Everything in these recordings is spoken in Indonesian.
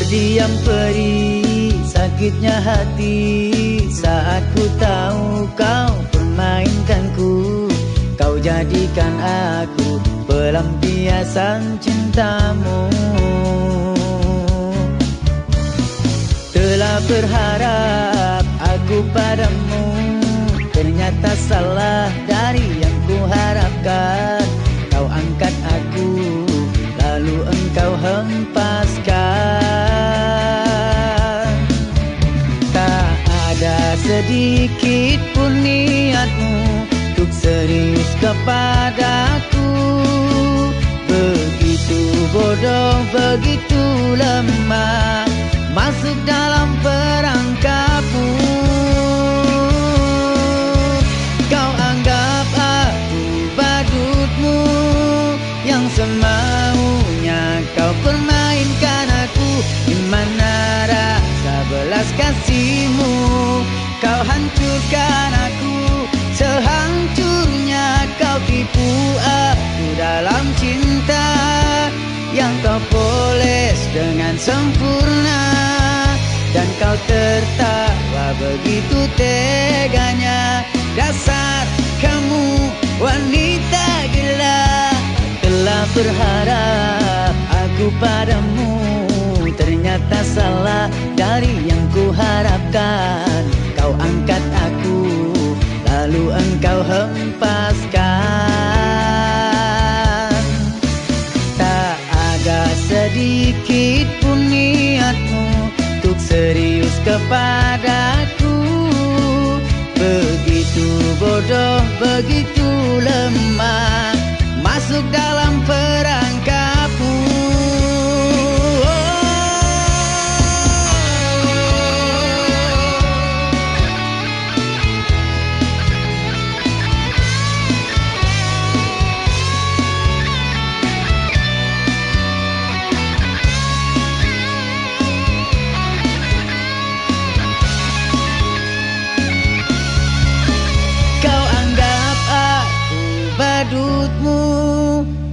Terdiam perih sakitnya hati. Saat ku tahu kau permainkanku Kau jadikan aku pelampiasan cintamu. Telah berharap aku padamu Ternyata salah dari yang ku harapkan ada sedikit pun niatmu Untuk serius kepadaku. Begitu bodoh, begitu lemah Masuk dalam kasihmu Kau hancurkan aku Sehancurnya kau tipu aku dalam cinta Yang kau poles dengan sempurna. Dan kau tertawa begitu teganya Dasar kamu wanita gila Telah berharap kepadaku. Begitu bodoh, begitu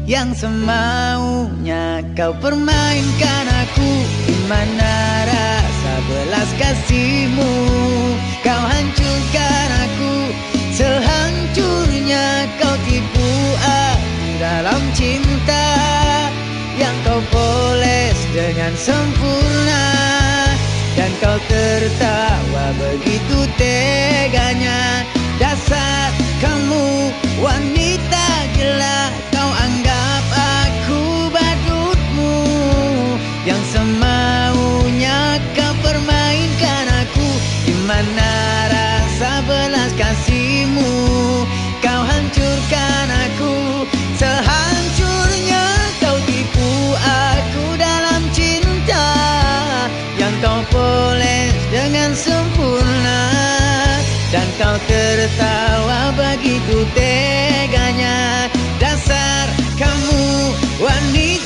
Yang semaunya kau permainkan aku Di mana rasa belas kasihmu? Kau hancurkan aku Sehancurnya kau tipu aku dalam cinta. Yang kau poles dengan sempurna Dan kau tertawa begitu teganya kasihmu. Kau hancurkan aku Sehancurnya kau tipu aku dalam cinta Yang kau poles dengan sempurna. Dan kau tertawa begitu teganya Dasar kamu wanita